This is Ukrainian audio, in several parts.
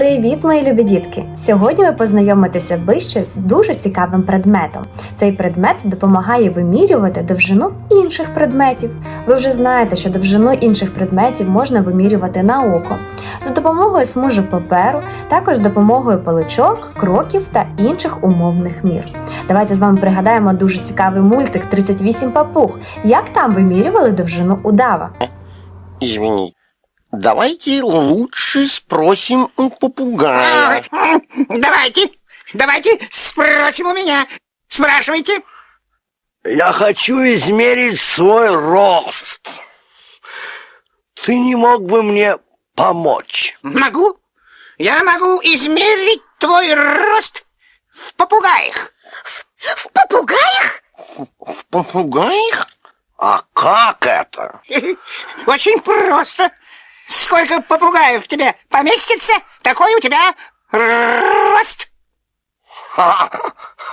Привіт, мої любі дітки! Сьогодні ви познайомитеся ближче з дуже цікавим предметом. Цей предмет допомагає вимірювати довжину інших предметів. Ви вже знаєте, що довжину інших предметів можна вимірювати на око за допомогою смужок паперу, також з допомогою паличок, кроків та інших умовних мір. Давайте з вами пригадаємо дуже цікавий мультик 38 папуг. Як там вимірювали довжину удава? Извини. Давайте лучше спросим у попугая. Давайте, давайте спросим у меня. Спрашивайте. Я хочу измерить свой рост. Ты не мог бы мне помочь? Могу. Я могу измерить твой рост в попугаях. В попугаях? В попугаях? А как это? Очень просто. Сколько попугаев тебе поместится, такой у тебя рост.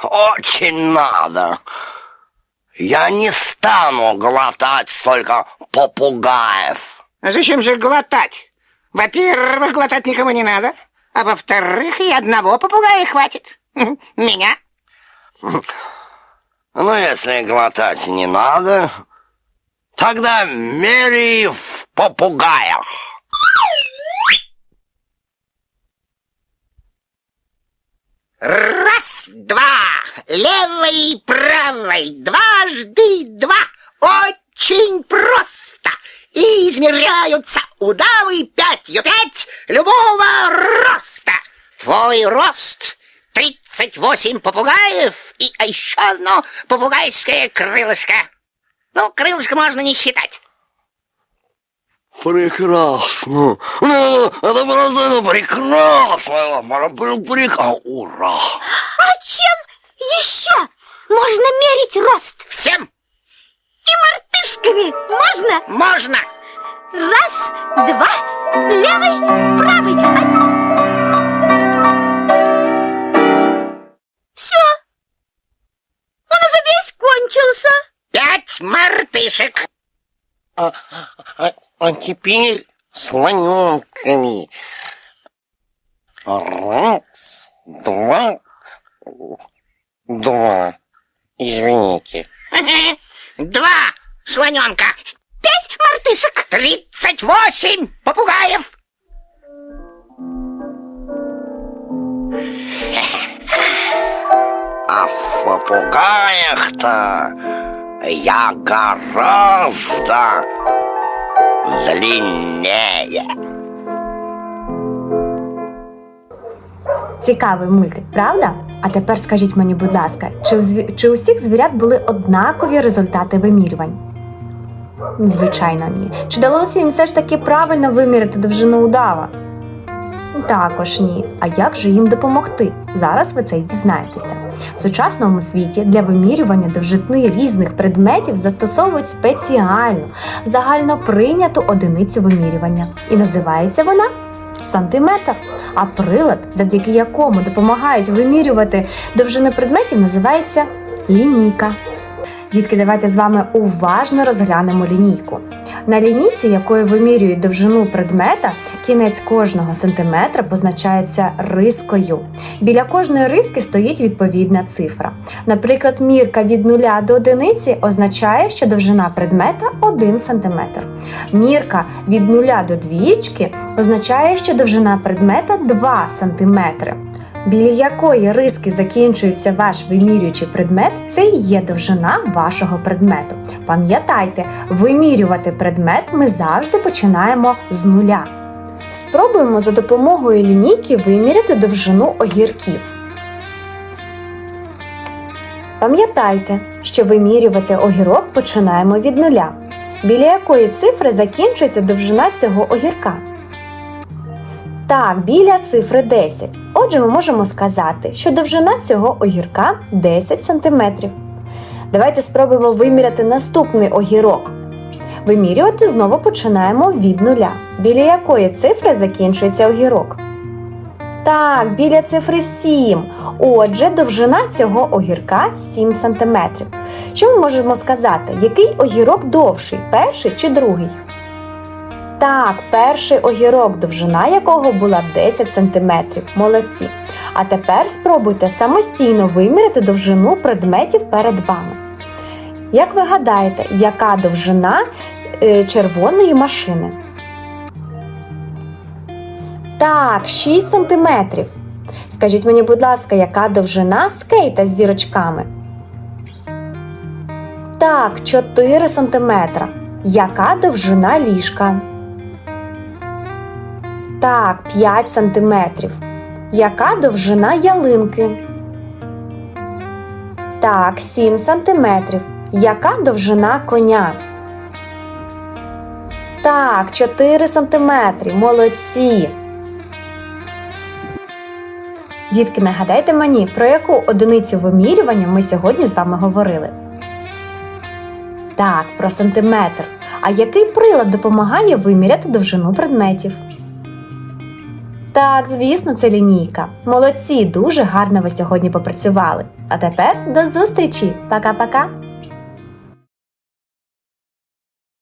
Очень надо. Я не стану глотать столько попугаев. А Зачем же глотать? Во-первых, глотать никому не надо. А во-вторых, и одного попугая хватит. Меня. Ну, если глотать не надо, тогда мери в попугаях. Раз, два, левой, правой, дважды два. Очень просто. И измеряются удавы пятью пять любого роста. Твой рост тридцать восемь попугаев и а еще одно попугайское крылышко. Ну, крылышко можно не считать. Прекрасно. Ну, это просто это прекрасно. Прекрасно. Ура. А можно мерить рост? Всем И мартышками можно? можно. Раз, два, левый, правый. Все. Он уже весь кончился. Пять мартышек. А, а- а теперь слоненками. Раз, два, два. Извините. Два слоненка. Пять мартышек. Тридцать восемь попугаев. А в попугаях-то я гораздо длиннее. Цікавий мультик, правда? А тепер скажіть мені, будь ласка, чи у, чи у всіх звірят були однакові результати вимірювань? Звичайно, ні. Чи вдалося їм все ж таки правильно виміряти довжину удава? Також ні. А як же їм допомогти? Зараз ви це й дізнаєтеся. В сучасному світі для вимірювання довжини різних предметів застосовують спеціальну, загально прийняту одиницю вимірювання. І називається вона сантиметр. А прилад, завдяки якому допомагають вимірювати довжини предметів, називається лінійка. Дітки, давайте з вами уважно розглянемо лінійку. На лінійці, якою вимірюють довжину предмета, кінець кожного сантиметра позначається рискою. Біля кожної риски стоїть відповідна цифра. Наприклад, мірка від 0 до 1 означає, що довжина предмета 1 см. Мірка від 0 до 2 означає, що довжина предмета 2 см. Біля якої риски закінчується ваш вимірюючий предмет, це і є довжина вашого предмету. Пам'ятайте, вимірювати предмет ми завжди починаємо з нуля. Спробуємо за допомогою лінійки виміряти довжину огірків. Пам'ятайте, що вимірювати огірок починаємо від нуля. Біля якої цифри закінчується довжина цього огірка? Так, біля цифри 10. Отже, ми можемо сказати, що довжина цього огірка 10 см. Давайте спробуємо виміряти наступний огірок. Вимірювати знову починаємо від нуля. Біля якої цифри закінчується огірок? Так, біля цифри 7. Отже, довжина цього огірка 7 см. Що ми можемо сказати? Який огірок довший, перший чи другий? Так, перший огірок, довжина якого була 10 см. Молодці. А тепер спробуйте самостійно виміряти довжину предметів перед вами. Як ви гадаєте, яка довжина е, червоної машини? Так, 6 см. Скажіть мені, будь ласка, яка довжина скейта з зірочками? Так, 4 см. Яка довжина ліжка? Так, 5 см. Яка довжина ялинки? Так, 7 см. Яка довжина коня? Так, 4 см. Молодці. Дітки, нагадайте мені, про яку одиницю вимірювання ми сьогодні з вами говорили? Так, про сантиметр. А який прилад допомагає виміряти довжину предметів? Так, звісно, це лінійка. Молодці, дуже гарно ви сьогодні попрацювали. А тепер до зустрічі! Пока-пока!